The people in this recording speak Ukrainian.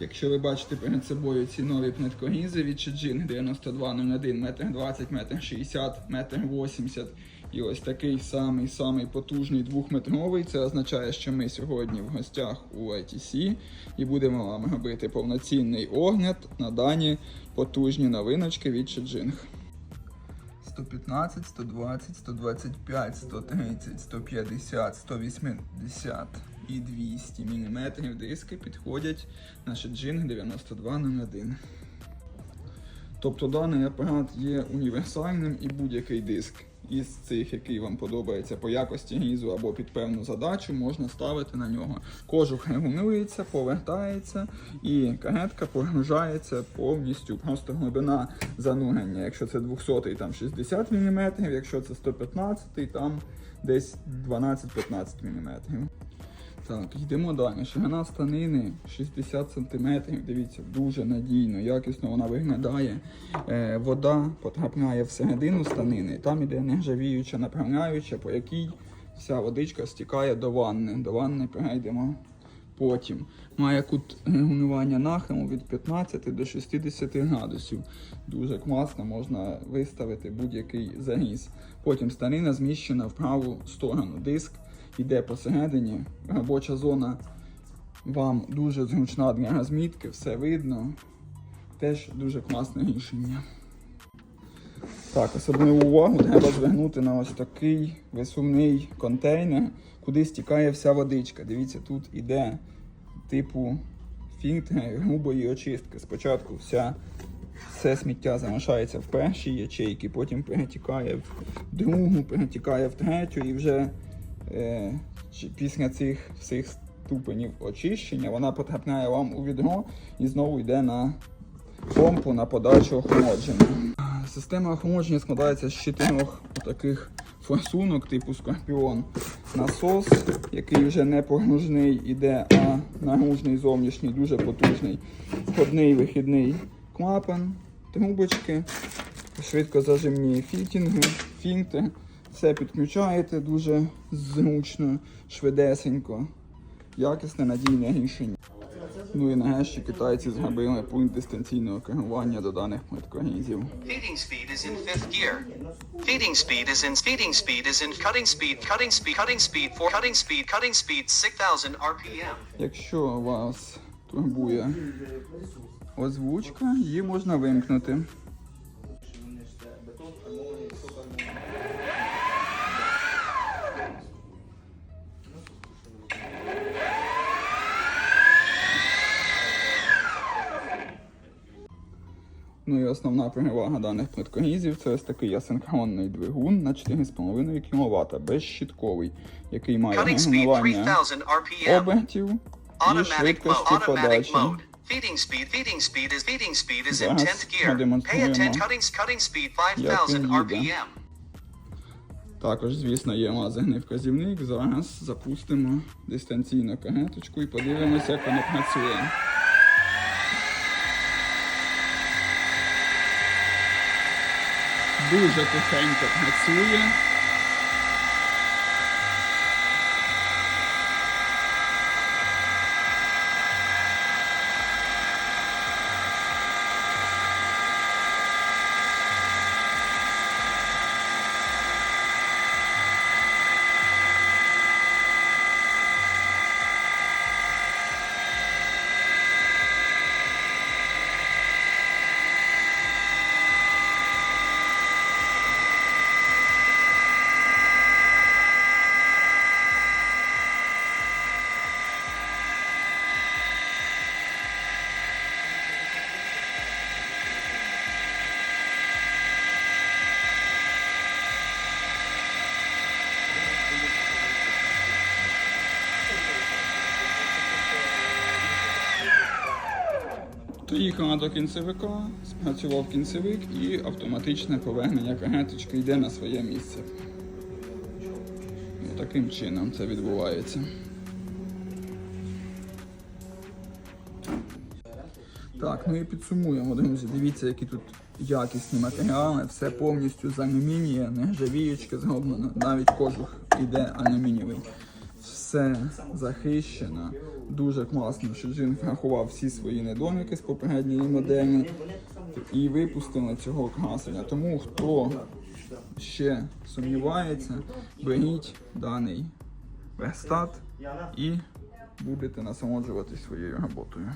Якщо ви бачите перед собою ці нові плиткогізи від Shijin 9201, метр 20, метр 60, метр 80 і ось такий самий самий потужний двохметровий. Це означає, що ми сьогодні в гостях у ITC і будемо вам робити повноцінний огляд на дані потужні новиночки від Shijin. 115, 120, 125, 130, 150, 180 і 200 мм диски підходять на Shijin 9201. Тобто даний апарат є універсальним і будь-який диск із цих, який вам подобається по якості гізу або під певну задачу, можна ставити на нього. Кожух регулюється, повертається і каретка прогружається повністю. Просто глибина занурення. Якщо це 200 там 60 мм, якщо це 115 там десь 12-15 мм. Так, йдемо далі. Ширина станини 60 см. Дивіться, дуже надійно, якісно вона виглядає. Е, вода потрапляє всередину станини. Там іде нержавіюча направляюча, по якій вся водичка стікає до ванни. До ванни перейдемо потім. Має кут регулювання нахилу від 15 до 60 градусів. Дуже класно, можна виставити будь-який заріз. Потім станина зміщена в праву сторону. Диск йде посередині. Робоча зона вам дуже зручна для розмітки, все видно. Теж дуже класне рішення. Так, особливу увагу треба звернути на ось такий висувний контейнер, куди стікає вся водичка. Дивіться, тут іде типу фільтри грубої очистки. Спочатку вся, все сміття залишається в першій ячейці, потім перетікає в другу, перетікає в третю і вже після цих всіх ступенів очищення вона потрапляє вам у відро і знову йде на помпу на подачу охолодження. Система охолодження складається з чотирьох таких форсунок типу Скорпіон. Насос, який вже не погружний іде, а нагружний зовнішній, дуже потужний. Входний вихідний клапан, трубочки, швидкозажимні фітінги, фінти. Все підключаєте дуже зручно, швидесенько. Якісне надійне рішення. Ну і нарешті китайці зробили пункт дистанційного керування до даних плиткогізів. Feeding speed is in fifth gear. Feeding speed is in feeding speed is in cutting speed cutting speed cutting speed for cutting speed cutting speed 6000 RPM. Якщо вас турбує озвучка, її можна вимкнути. Ну і основна перевага даних плиткогізів це ось такий асинхронний двигун на 4,5 кВт, безщітковий, який має регулювання обертів і швидкості подачі. Feeding speed. Feeding speed is feeding speed is in 10th gear. Pay attention. Cutting cutting speed 5000. RPM. Також, звісно, є лазерний вказівник. Зараз запустимо дистанційну кареточку і подивимося, як воно працює. Дуже тихенько працює. Доїхала до кінцевика, спрацював кінцевик і автоматичне повернення кареточки йде на своє місце. І таким чином це відбувається. Так, ну і підсумуємо, друзі. Дивіться, які тут якісні матеріали, все повністю з алюмінія, нержавіючки зроблено, навіть кожух іде алюмінієвий. Все захищено, Дуже класно, що Джин врахував всі свої недоліки з попередньої моделі і випустили цього красення. Тому хто ще сумнівається, беріть даний верстат і будете насолоджуватись своєю роботою.